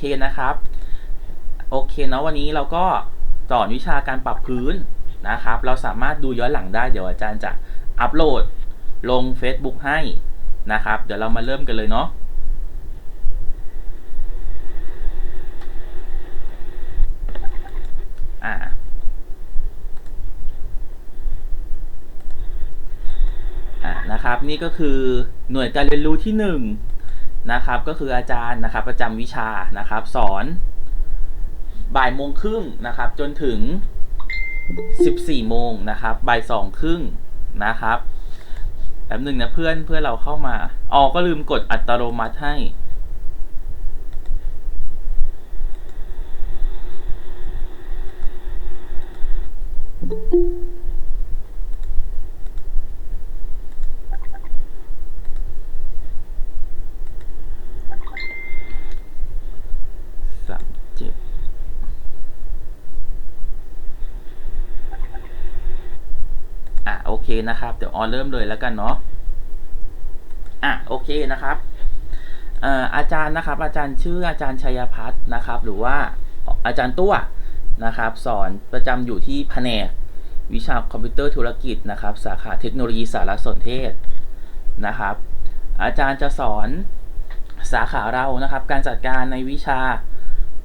เคนะครับ โอเคเนาะวันนี้เราก็สอนวิชาการปรับพื้นนะครับ เราสามารถดูย้อนหลังได้เดี๋ยวอาจารย์จะอัปโหลดลง Facebook ให้นะครับ เดี๋ยวเรามาเริ่มกันเลยเนาะอ่าอ่านะครับ นี่ก็คือหน่วยการเรียนรู้ที่ 1 นะครับ ก็คืออาจารย์นะครับ ประจำวิชานะครับ สอนบ่ายโมงครึ่งนะครับ จนถึง 14โมงนะครับบ่ายสองครึ่งนะครับแป๊บหนึ่งนะเพื่อนเพื่อนเราเข้ามาอ๋อก็ลืมกดอัตโนมัติให้ นะครับ เดี๋ยวออนเริ่มเลยแล้วกันเนาะอะโอเคนะครับเอ่ออาจารย์นะครับ อาจารย์ชื่ออาจารย์ชัยพัฒน์นะครับ หรือว่าอาจารย์ตัวนะครับ สอนประจำอยู่ที่แผนกวิชาคอมพิวเตอร์ธุรกิจนะครับ สาขาเทคโนโลยีสารสนเทศนะครับ อาจารย์จะสอนสาขาเรานะครับ การจัดการในวิชา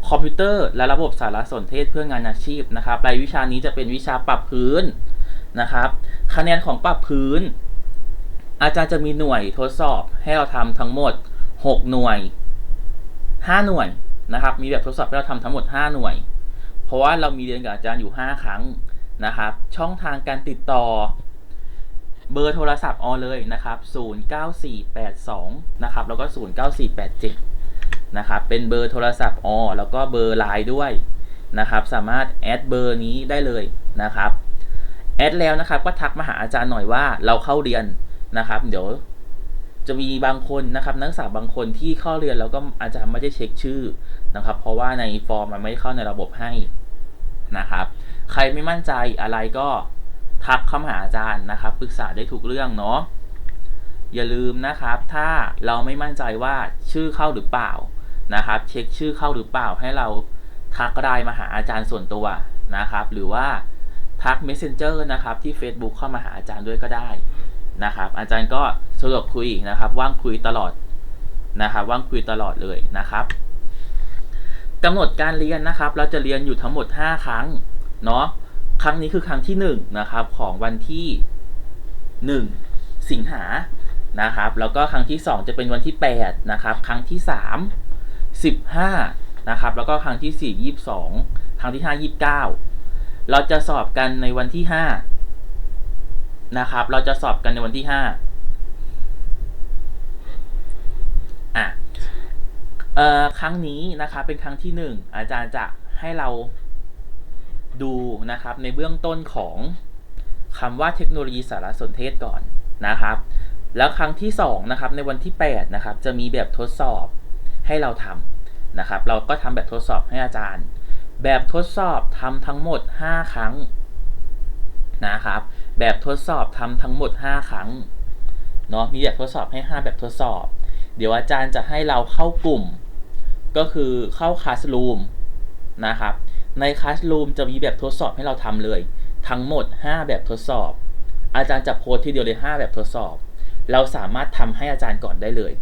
คอมพิวเตอร์และระบบสารสนเทศเพื่องานอาชีพนะครับรายวิชานี้จะเป็นวิชาปรับพื้น นะครับ คะแนนของปรับพื้น อาจารย์จะมีหน่วยทดสอบให้เราทำทั้งหมด 6 หน่วย 5 หน่วยนะครับ มีแบบทดสอบให้เราทำทั้งหมด 5 หน่วย เพราะว่าเรามีเรียนกับอาจารย์อยู่ 5 ครั้งนะครับ ช่องทางการติดต่อเบอร์โทรศัพท์ออเลยนะครับ 09482 นะครับ แล้วก็ 09487 นะครับ เป็นเบอร์โทรศัพท์อแล้วก็เบอร์ไลน์ด้วยนะครับ สามารถแอดเบอร์นี้ได้เลยนะครับ แอดแล้วนะครับ ก็ทักมาหาอาจารย์หน่อยว่าเราเข้าเรียนนะครับ เดี๋ยวจะมีบางคนนะครับนักศึกษาบางคนที่เข้าเรียนแล้วก็อาจารย์ไม่ได้เช็คชื่อนะครับ เพราะว่าในฟอร์มมันไม่ได้เข้าในระบบให้นะครับ ใครไม่มั่นใจอะไรก็ทักเข้ามาหาอาจารย์นะครับปรึกษาได้ทุกเรื่องเนาะอย่าลืมนะครับ ถ้าเราไม่มั่นใจว่าชื่อเข้าหรือเปล่านะครับ เช็คชื่อเข้าหรือเปล่าให้เราทักไลน์มาหาอาจารย์ส่วนตัวนะครับ หรือว่า ทัก Messenger นะครับ ที่ Facebook เข้ามาหาอาจารย์ด้วยก็ได้นะครับ อาจารย์ก็สะดวกคุยนะครับ ว่างคุยตลอดนะครับ ว่างคุยตลอดเลยนะครับกำหนดการเรียนนะครับ เราจะเรียนอยู่ทั้งหมด 5 ครั้งเนาะครั้งนี้คือครั้งที่1นะครับของวันที่ 1 สิงหานะครับ แล้วก็ครั้งที่ 2 จะเป็นวันที่ 8 นะครับ ครั้งที่ 3 15 นะครับ แล้วก็ครั้งที่ 4 22 ครั้งที่ 5 29 เราจะสอบกันในวันที่5นะครับ เราจะสอบกันในวันที่5อะเอ่อครั้งนี้นะครับเป็นครั้งที่1อาจารย์จะให้เราดูนะครับในเบื้องต้นของคำว่าเทคโนโลยีสารสนเทศก่อนนะครับ แล้วครั้งที่2นะครับในวันที่8นะครับจะมีแบบทดสอบให้เราทำนะครับ เราก็ทำแบบทดสอบให้อาจารย์ แบบทดสอบทำทั้งหมด 5 ครั้งนะครับ แบบทดสอบทำทั้งหมด 5 ครั้งเนาะมีแบบทดสอบให้ 5 แบบทดสอบ เดี๋ยวอาจารย์จะให้เราเข้ากลุ่ม ก็คือเข้าคลาสรูมนะครับ ในคลาสรูมจะมีแบบทดสอบให้เราทำเลย ทั้งหมด 5 แบบทดสอบ อาจารย์จะโพสทีเดียวเลย 5 แบบทดสอบ เราสามารถทำให้อาจารย์ก่อนได้เลย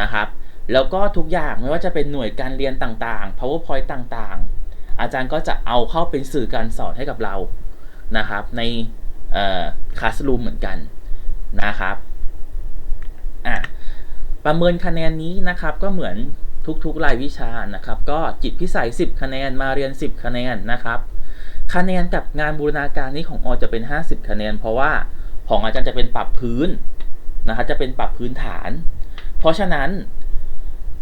นะครับ แล้วก็ทุกอย่างไม่ว่าจะเป็นหน่วยการเรียนต่างๆ powerpoint ต่างๆ อาจารย์ก็จะเอาเข้าเป็นสื่อการสอนให้กับเรานะครับ ในคลาสรูมเหมือนกันนะครับอะประเมินคะแนนนี้นะครับก็เหมือนทุกๆรายวิชานะครับ ก็จิตพิสัย 10 คะแนนมาเรียน 10 คะแนนนะครับ คะแนนกับงานบูรณาการนี้ของอจะเป็น 50 คะแนน เพราะว่าของอาจารย์จะเป็นปรับพื้นนะครับจะเป็นปรับพื้นฐาน เพราะฉะนั้น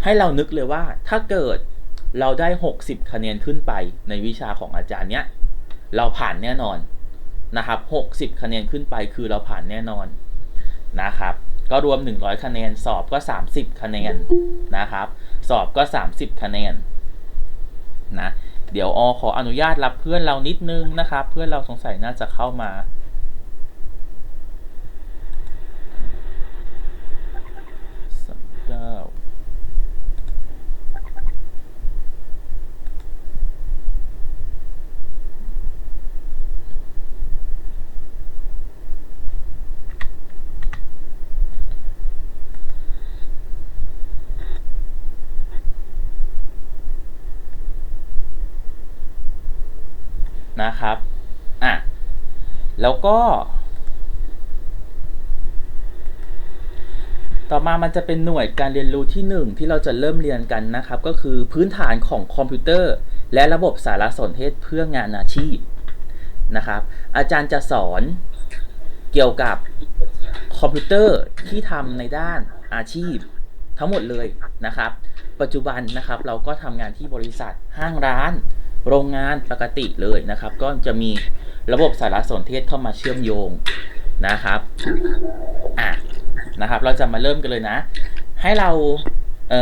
ให้เรานึกเลยว่าถ้าเกิด เราได้ 60 คะแนนขึ้นไปในวิชาของอาจารย์เนี้ยเราผ่านแน่นอนนะครับ 60 คะแนนขึ้นไปคือเราผ่านแน่นอนนะครับ ก็รวม 100 คะแนนสอบก็ 30 คะแนนนะครับ สอบก็ 30 คะแนนนะเดี๋ยวอขออนุญาตรับเพื่อนเรานิดนึงนะครับ เพื่อนเราสงสัยน่าจะเข้ามาสามเก้า นะครับอะแล้วก็ ต่อมามันจะเป็นหน่วยการเรียนรู้ที่ 1 ที่เราจะเริ่มเรียนกันนะครับ ก็คือพื้นฐานของคอมพิวเตอร์ และระบบสารสนเทศเพื่องานอาชีพนะครับ อาจารย์จะสอนเกี่ยวกับคอมพิวเตอร์ที่ทำในด้านอาชีพทั้งหมดเลยนะครับ ปัจจุบันนะครับเราก็ทำงานที่บริษัทห้างร้าน โรงงานปกติเลยนะครับ ก็จะมีระบบสารสนเทศเข้ามาเชื่อมโยงนะครับอะนะครับ เราจะมาเริ่มกันเลยนะ ให้เราเ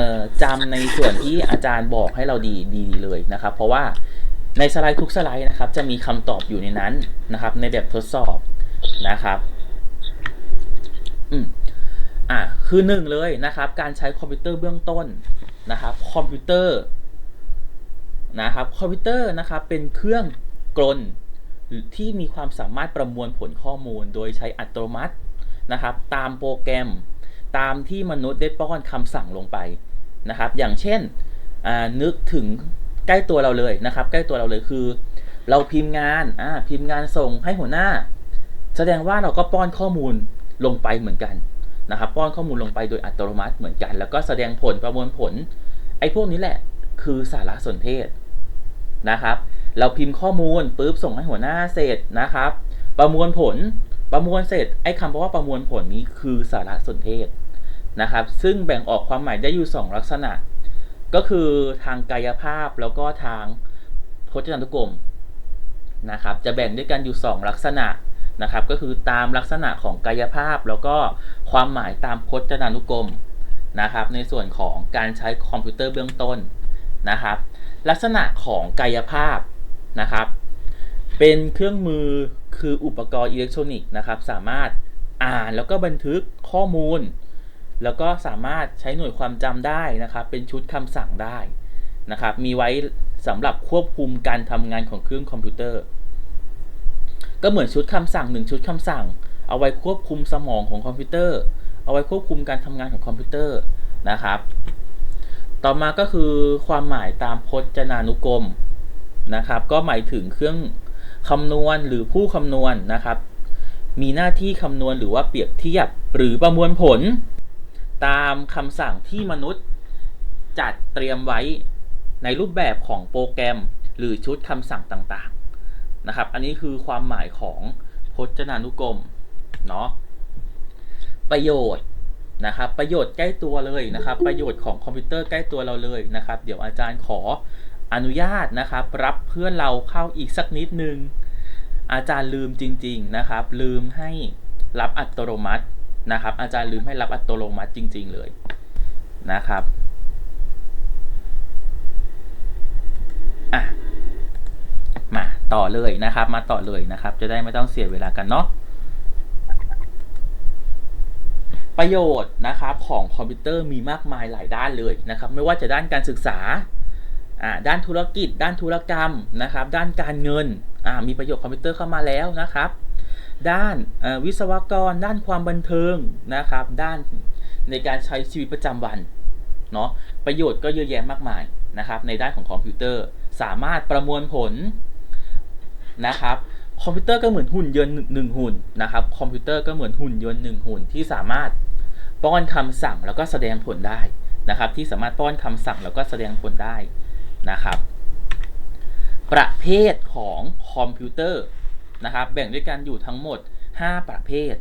จำในส่วนที่อาจารย์บอกให้เราดีดีเลยนะครับ เพราะว่าในสไลด์ทุกสไลด์นะครับ จะมีคำตอบอยู่ในนั้นนะครับ ในแบบทดสอบนะครับอืมอะคือหนึ่งเลยนะครับ การใช้คอมพิวเตอร์เบื้องต้นนะครับ คอมพิวเตอร์ นะครับคอมพิวเตอร์นะครับเป็นเครื่องกลที่มีความสามารถประมวลผลข้อมูล โดยใช้อัตโนมัตินะครับ ตามโปรแกรมตามที่มนุษย์ได้ป้อนคำสั่งลงไปนะครับ อย่างเช่นนึกถึงใกล้ตัวเราเลยนะครับ ใกล้ตัวเราเลยคือ เราพิมพ์งานอ่าพิมพ์งานส่งให้หัวหน้า แสดงว่าเราก็ป้อนข้อมูลลงไปเหมือนกันนะครับ ป้อนข้อมูลลงไปโดยอัตโนมัติเหมือนกัน แล้วก็แสดงผลประมวลผลไอ้พวกนี้แหละ คือสารสนเทศนะครับ เราพิมพ์ข้อมูลปุ๊บส่งให้หัวหน้าเสร็จนะครับ ประมวลผลประมวลเสร็จไอ้คำว่าประมวลผลนี้คือสารสนเทศนะครับ ซึ่งแบ่งออกความหมายได้อยู่ 2 ลักษณะ ก็คือทางกายภาพแล้วก็ทางพจนานุกรมนะครับ จะแบ่งด้วยกันอยู่ 2 ลักษณะนะครับ ก็คือตามลักษณะของกายภาพ แล้วก็ความหมายตามพจนานุกรมนะครับ ในส่วนของการใช้คอมพิวเตอร์เบื้องต้น นะครับ ลักษณะของกายภาพนะครับ เป็นเครื่องมือคืออุปกรณ์อิเล็กทรอนิกส์นะครับ สามารถอ่านแล้วก็บันทึกข้อมูล แล้วก็สามารถใช้หน่วยความจำได้นะครับ เป็นชุดคำสั่งได้นะครับ มีไว้สำหรับควบคุมการทำงานของเครื่องคอมพิวเตอร์ ก็เหมือนชุดคำสั่งหนึ่งชุดคำสั่ง เอาไว้ควบคุมสมองของคอมพิวเตอร์ เอาไว้ควบคุมการทำงานของคอมพิวเตอร์นะครับ ต่อมาก็คือความหมายตามพจนานุกรมนะครับ ก็หมายถึงเครื่องคำนวณหรือผู้คำนวณนนะครับ มีหน้าที่คำนวณหรือว่าเปรียบเทียบหรือประมวลผล ตามคำสั่งที่มนุษย์ จัดเตรียมไว้ในรูปแบบของโปรแกรมหรือชุดคำสั่งต่างๆนะครับ อันนี้คือความหมายของพจนานุกรมเนาะประโยชน์ นะครับประโยชน์ใกล้ตัวเลยนะครับ ประโยชน์ของคอมพิวเตอร์ใกล้ตัวเราเลยนะครับ เดี๋ยวอาจารย์ขออนุญาตนะครับ รับเพื่อนเราเข้าอีกสักนิดนึง อาจารย์ลืมจริง ๆนะครับ ลืมให้รับอัตโนมัตินะครับ อาจารย์ลืมให้รับอัตโนมัติจริง ๆ เลยนะครับอะมาต่อเลยนะครับ มาต่อเลยนะครับ จะได้ไม่ต้องเสียเวลากันเนาะ ประโยชน์นะครับของคอมพิวเตอร์มีมากมายหลายด้านเลยนะครับไม่ว่าจะด้านการศึกษา ด้านธุรกิจ ด้านธุรกรรมนะครับด้านการเงินมีประโยชน์คอมพิวเตอร์เข้ามาแล้วนะครับ ด้านวิศวกร ด้านความบันเทิงนะครับ ด้านในการใช้ชีวิตประจำวันเนาะประโยชน์ก็เยอะแยะมากมายนะครับในด้านของคอมพิวเตอร์สามารถประมวลผลนะครับ คอมพิวเตอร์ก็เหมือนหุ่นยนต์หนึ่งหุ่นนะครับ คอมพิวเตอร์ก็เหมือนหุ่นยนต์หนึ่งหุ่นที่สามารถป้อนคำสั่งแล้วก็แสดงผลได้นะครับ ที่สามารถป้อนคำสั่งแล้วก็แสดงผลได้นะครับ ประเภทของคอมพิวเตอร์นะครับ แบ่งด้วยกันอยู่ทั้งหมด 5 ประเภท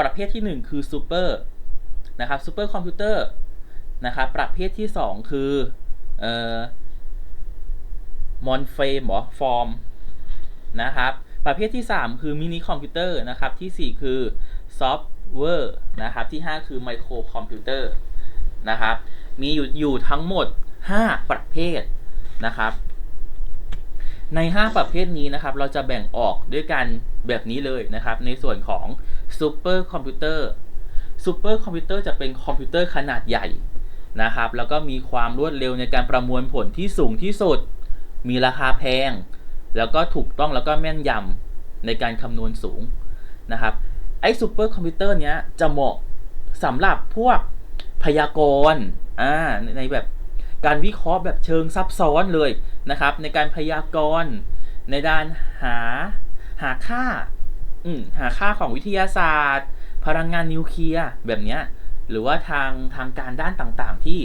ประเภทที่ 1 คือซูเปอร์นะครับซูเปอร์คอมพิวเตอร์นะครับ ประเภทที่ 2 คือเอ่อมอนเฟมหรอฟอร์มนะครับ ประเภทที่ 3 คือมินิคอมพิวเตอร์นะครับ ที่ 4 คือซอฟต์แวร์นะครับ ที่ 5 คือไมโครคอมพิวเตอร์นะครับ มีอยู่อยู่ทั้งหมด 5 ประเภทนะครับ ใน 5 ประเภทนี้นะครับ เราจะแบ่งออกด้วยกันแบบนี้เลยนะครับ ในส่วนของซูเปอร์คอมพิวเตอร์ซูเปอร์คอมพิวเตอร์จะเป็นคอมพิวเตอร์ขนาดใหญ่นะครับ แล้วก็มีความรวดเร็วในการประมวลผลที่สูงที่สุด มีราคาแพง แล้วก็ถูกต้องแล้วก็แม่นยำในการคำนวณสูงนะครับไอ้ซูเปอร์คอมพิวเตอร์เนี้ยจะเหมาะสำหรับพวกพยากรณ์อ่าในแบบการวิเคราะห์แบบเชิงซับซ้อนเลยนะครับ ในการพยากรณ์ในด้านหาหาค่าอืมหาค่าของวิทยาศาสตร์ พลังงานนิวเคลียร์แบบเนี้ยหรือว่าทางทางการด้านต่างๆที่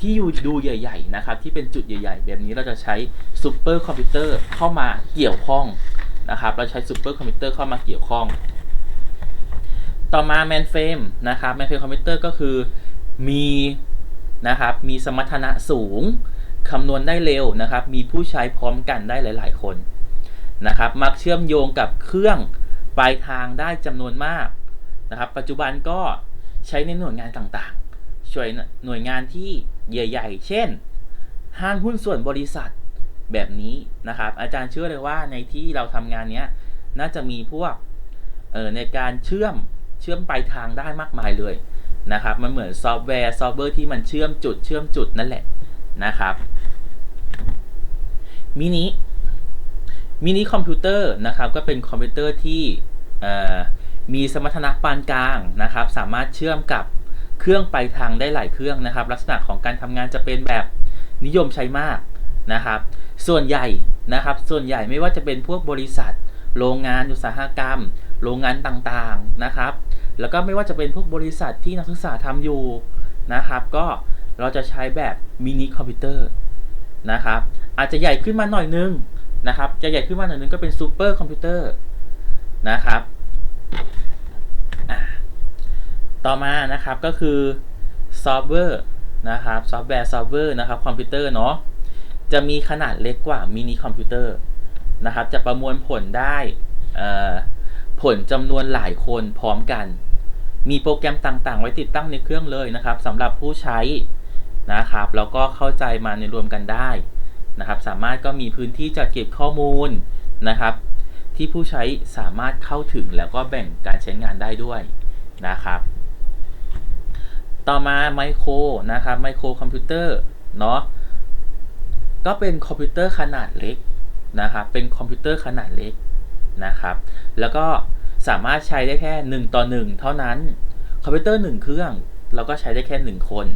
ที่อยู่ดูใหญ่ ๆ นะครับ ที่เป็นจุดใหญ่ ๆ แบบนี้เราจะใช้ซูเปอร์คอมพิวเตอร์เข้ามาเกี่ยวข้องนะครับ เราใช้ซูเปอร์คอมพิวเตอร์เข้ามาเกี่ยวข้อง ต่อมาแมนเฟรมนะครับแมนเฟรมคอมพิวเตอร์ก็คือมีนะครับมีสมรรถนะสูงคำนวณได้เร็วนะครับ มีผู้ใช้พร้อมกันได้หลาย ๆ คนนะครับ มักเชื่อมโยงกับเครื่องปลายทางได้จำนวนมากนะครับ ปัจจุบันก็ใช้ในหน่วยงานต่างๆ ช่วยหน่วยงานที่ใหญ่ ๆ เช่น ห้างหุ้นส่วนบริษัทแบบนี้นะครับ อาจารย์เชื่อเลยว่าในที่เราทำงานเนี้ยน่าจะมีพวกเอ่อในการเชื่อมเชื่อมไปทางได้มากมายเลยนะครับ มันเหมือนซอฟต์แวร์ซอฟต์แวร์ที่มันเชื่อมจุดเชื่อมจุดนั่นแหละนะครับมินิมินิคอมพิวเตอร์นะครับก็เป็นคอมพิวเตอร์ที่เอ่อมีสมรรถนะปานกลางนะครับ สามารถเชื่อมกับ เครื่องไปทางได้หลายเครื่องนะครับ ลักษณะของการทำงานจะเป็นแบบนิยมใช้มากนะครับ ส่วนใหญ่นะครับ ส่วนใหญ่ไม่ว่าจะเป็นพวกบริษัท โรงงานอุตสาหกรรม โรงงานต่างๆนะครับ แล้วก็ไม่ว่าจะเป็นพวกบริษัทที่นักศึกษาทำอยู่นะครับ ก็เราจะใช้แบบมินิคอมพิวเตอร์นะครับอาจจะใหญ่ขึ้นมาหน่อยนึงนะครับ จะใหญ่ขึ้นมาหน่อยนึงก็เป็นซูเปอร์คอมพิวเตอร์นะครับ ต่อมานะครับก็คือซอฟต์แวร์นะครับซอฟต์แวร์ซอฟต์แวร์นะครับคอมพิวเตอร์เนาะจะมีขนาดเล็กกว่ามินิคอมพิวเตอร์นะครับจะประมวลผลได้ผลจำนวนหลายคนพร้อมกัน มีโปรแกรมต่างๆ ไว้ติดตั้งในเครื่องเลยนะครับสำหรับผู้ใช้นะครับแล้วก็เข้าใจมาในรวมกันได้นะครับ สามารถก็มีพื้นที่จัดเก็บข้อมูลนะครับ ที่ผู้ใช้สามารถเข้าถึงแล้วก็แบ่งการใช้งานได้ด้วยนะครับ ต่อมาไมโครนะครับไมโครคอมพิวเตอร์เนาะก็เป็นคอมพิวเตอร์ขนาดเล็กนะครับเป็นคอมพิวเตอร์ขนาดเล็กนะครับ แล้วก็สามารถใช้ได้แค่ 1 ต่อ 1 เท่านั้น คอมพิวเตอร์ 1 เครื่อง เราก็ใช้ได้แค่ 1 คน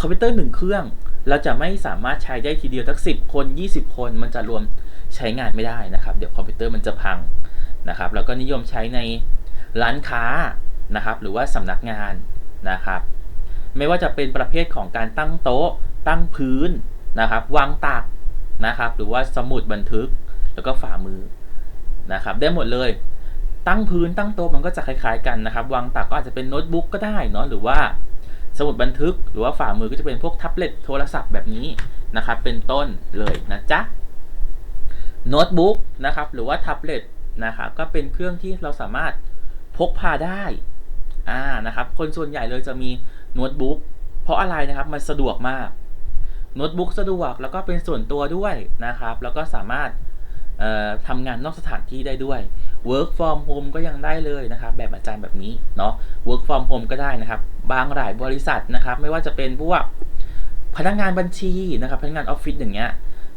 คอมพิวเตอร์ 1 เครื่อง เราจะไม่สามารถใช้ได้ทีเดียวทั้ง10 คน 20 คน มันจะรวมใช้งานไม่ได้นะครับ เดี๋ยวคอมพิวเตอร์มันจะพังนะครับ แล้วก็นิยมใช้ในร้านค้านะครับ หรือว่าสำนักงานนะครับ ไม่ว่าจะเป็นประเภทของการตั้งโต๊ะ ตั้งพื้นนะครับ วางตักนะครับ หรือว่าสมุดบันทึกแล้วก็ฝ่ามือนะครับ ได้หมดเลย ตั้งพื้นตั้งโต๊ะมันก็จะคล้ายๆกันนะครับ วางตักก็อาจจะเป็นโน้ตบุ๊กก็ได้เนาะหรือว่าสมุดบันทึกหรือว่าฝ่ามือก็จะเป็นพวกแท็บเล็ตโทรศัพท์แบบนี้นะครับ เป็นต้นเลยนะจ๊ะโน้ตบุ๊กนะครับ หรือว่าแท็บเล็ตนะครับก็เป็นเครื่องที่เราสามารถพกพาได้อ่านะครับ คนส่วนใหญ่เลยจะมี โน้ตบุ๊กเพราะอะไรนะครับมันสะดวกมากโน้ตบุ๊กสะดวกแล้วก็เป็นส่วนตัวด้วยนะครับ แล้วก็สามารถทำงานนอกสถานที่ได้ด้วย work from home ก็ยังได้เลยนะครับ แบบอาจารย์แบบนี้เนาะ work from home ก็ได้นะครับ บางหลายบริษัทนะครับ ไม่ว่าจะเป็นพวกพนักงานบัญชีนะครับ พนักงานออฟฟิศอย่างเงี้ย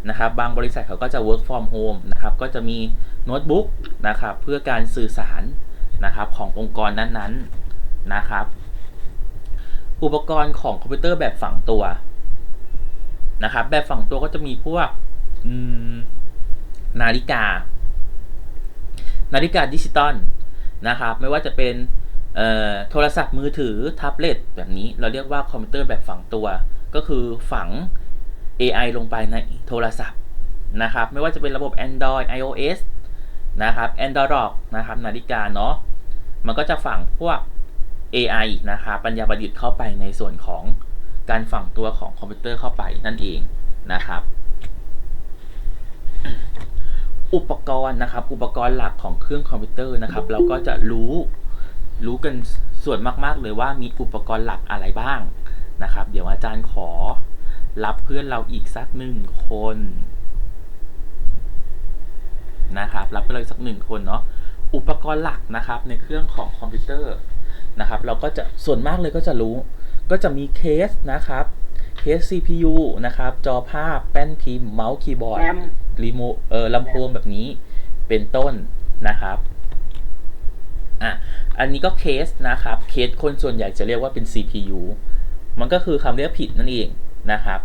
นะครับ บางบริษัทเขาก็จะ work from home นะครับ ก็จะมีโน้ตบุ๊กนะครับ เพื่อการสื่อสารนะครับขององค์กรนั้นๆนะครับ อุปกรณ์ของคอมพิวเตอร์แบบฝังตัวนะครับแบบฝังตัวก็จะมีพวกนาฬิกา นาฬิกาดิจิตอลนะครับ ไม่ว่าจะเป็นโทรศัพท์มือถือแท็บเล็ตแบบนี้เราเรียกว่าคอมพิวเตอร์แบบฝังตัว ก็คือฝัง AI ลงไปในโทรศัพท์นะครับ ไม่ว่าจะเป็นระบบ Android iOS นะครับ Android นะครับ นาฬิกาเนาะมันก็จะฝังพวก AI นะครับปัญญาประดิษฐ์เข้าไปในส่วนของการฝังตัวของคอมพิวเตอร์เข้าไปนั่นเองนะครับ อุปกรณ์นะครับ อุปกรณ์หลักของเครื่องคอมพิวเตอร์นะครับ เราก็จะรู้รู้กันส่วนมากๆเลยว่ามีอุปกรณ์หลักอะไรบ้างนะครับ เดี๋ยวอาจารย์ขอรับเพื่อนเราอีกสักหนึ่งคนนะครับ รับเพื่อนเราอีกสักหนึ่งคนเนาะอุปกรณ์หลักนะครับในเครื่องของคอมพิวเตอร์ นะครับ เราก็จะส่วนมากเลยก็จะรู้ ก็จะมีเคสนะครับเคส CPU นะครับ จอภาพแป้นพิมพ์เมาส์คีย์บอร์ดรีโมทเออลำโพงแบบนี้เป็นต้นนะครับอะอันนี้ก็เคสนะครับเคสคนส่วนใหญ่จะเรียกว่าเป็น CPU มันก็คือคำเรียกผิดนั่นเองนะครับ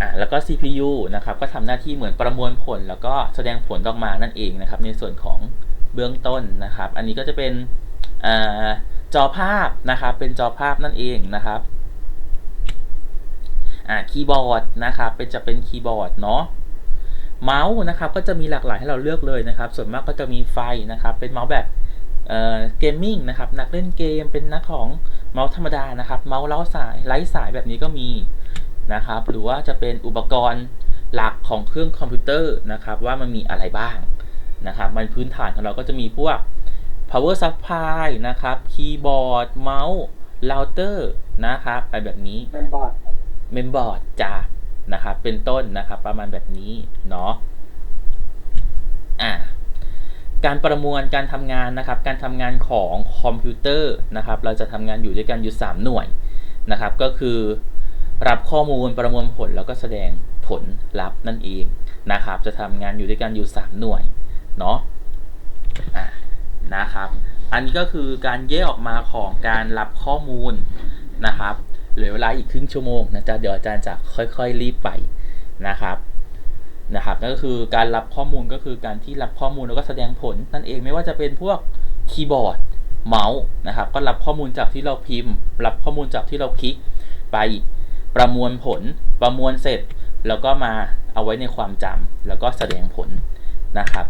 อะแล้วก็ CPU นะครับ ก็ทำหน้าที่เหมือนประมวลผล แล้วก็แสดงผลออกมานั่นเองนะครับ ในส่วนของเบื้องต้นนะครับ อันนี้ก็จะเป็นอา จอภาพนะครับเป็นจอภาพนั่นเองนะครับคีย์บอร์ดนะครับเป็นจะเป็นคีย์บอร์ดเนาะเมาส์นะครับก็จะมีหลากหลายให้เราเลือกเลยนะครับ ส่วนมากก็จะมีไฟนะครับเป็นเมาส์แบบเอ่อเกมมิ่งนะครับนักเล่นเกมเป็นนักของเมาส์ธรรมดานะครับ เมาส์เล้าสายไร้สายแบบนี้ก็มีนะครับ หรือว่าจะเป็นอุปกรณ์หลักของเครื่องคอมพิวเตอร์นะครับ ว่ามันมีอะไรบ้างนะครับ มันพื้นฐานของเราก็จะมีพวก power supply นะครับ คีย์บอร์ด เมาส์ เราเตอร์ นะครับอะไรแบบนี้เป็นบอร์ด เมมบอร์ดจ้านะครับ เป็นต้นนะครับ ประมาณแบบนี้ เนาะ อะการประมวลการทำงานนะครับ การทำงานของคอมพิวเตอร์นะครับ เราจะทำงานอยู่ด้วยกันอยู่ 3 หน่วยนะครับ ก็คือ รับข้อมูลประมวลผลแล้วก็แสดงผลลัพธ์นั่นเองนะครับ จะทำงานอยู่ด้วยกันอยู่ 3 หน่วยเนาะอะ นะครับ อันนี้ก็คือการแยกออกมาของการรับข้อมูลนะครับเหลือเวลาอีกครึ่งชั่วโมงนะจ๊ะเดี๋ยวอาจารย์จะค่อย ๆ รีบไปนะครับนะครับก็คือการรับข้อมูลก็คือการที่รับข้อมูลแล้วก็แสดงผลนั่นเองไม่ว่าจะเป็นพวกคีย์บอร์ดเมาส์นะครับ ก็รับข้อมูลจากที่เราพิมพ์ รับข้อมูลจากที่เราคลิกไปประมวลผล ประมวลเสร็จ แล้วก็มาเอาไว้ในความจำแล้วก็แสดงผลนะครับ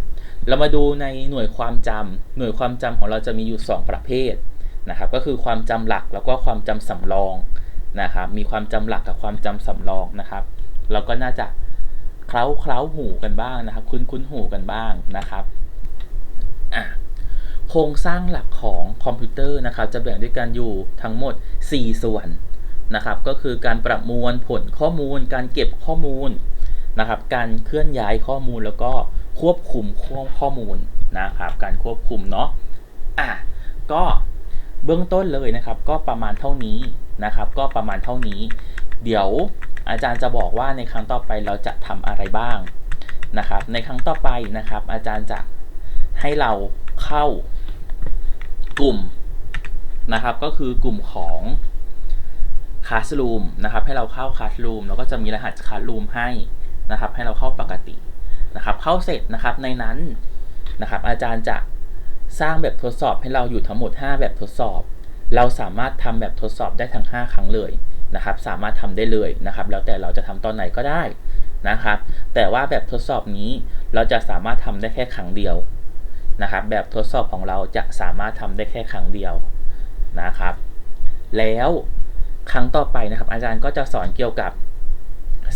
เรามาดูในหน่วยความจำหน่วยความจำของเราจะมีอยู่ 2 ประเภทนะครับ ก็คือความจำหลักแล้วก็ความจำสำรองนะครับ มีความจำหลักกับความจำสำรองนะครับ เราก็น่าจะเคล้าเคล้าหูกันบ้างนะครับ คุ้นคุ้นหูกันบ้างนะครับโครงสร้างหลักของคอมพิวเตอร์นะครับ จะแบ่งด้วยกันอยู่ทั้งหมด 4 ส่วนนะครับ ก็คือการประมวลผลข้อมูล การเก็บข้อมูลนะครับ การเคลื่อนย้ายข้อมูลแล้วก็ ควบคุมข้อข้อมูลนะครับ การควบคุมเนาะอะก็เบื้องต้นเลยนะครับ ก็ประมาณเท่านี้นะครับ ก็ประมาณเท่านี้ เดี๋ยวอาจารย์จะบอกว่าในครั้งต่อไปเราจะทำอะไรบ้างนะครับ ในครั้งต่อไปนะครับ อาจารย์จะให้เราเข้ากลุ่มนะครับ ก็คือกลุ่มของคลาส r ูมนะครับ ให้เราเข้าคลาส r ูมแล้วก็จะมีรหัสคลาส r ูมให้นะครับ ให้เราเข้าปกติ นะครับเข้าเสร็จนะครับในนั้นนะครับอาจารย์จะสร้างแบบทดสอบให้เราอยู่ทั้งหมด 5 แบบทดสอบ เราสามารถทำแบบทดสอบได้ทั้ง 5 ครั้งเลยนะครับ สามารถทำได้เลยนะครับ แล้วแต่เราจะทำตอนไหนก็ได้นะครับ แต่ว่าแบบทดสอบนี้เราจะสามารถทำได้แค่ครั้งเดียวนะครับ แบบทดสอบของเราจะสามารถทำได้แค่ครั้งเดียวนะครับ แล้วครั้งต่อไปนะครับ อาจารย์ก็จะสอนเกี่ยวกับ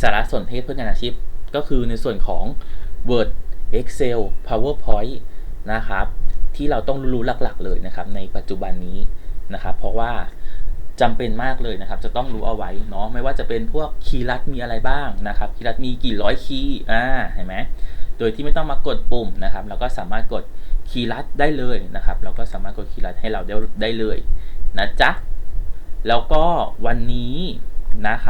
สารสนเทศเพื่องานอาชีพ ก็คือในส่วนของ Word Excel PowerPoint นะครับที่เราต้องรู้หลักๆ เลยนะครับ ในปัจจุบันนี้นะครับ เพราะว่าจำเป็นมากเลยนะครับ จะต้องรู้เอาไว้เนาะไม่ว่าจะเป็นพวกคีย์ลัดมีอะไรบ้างนะครับคีย์ลัดมีกี่ร้อยคีย์อ่าเห็นไหมโดยที่ไม่ต้องมากดปุ่มนะครับ เราก็สามารถกดคีย์ลัดได้เลยนะครับ เราก็สามารถกดคีย์ลัดให้เราได้ได้เลยนะจ๊ะแล้วก็วันนี้นะครับ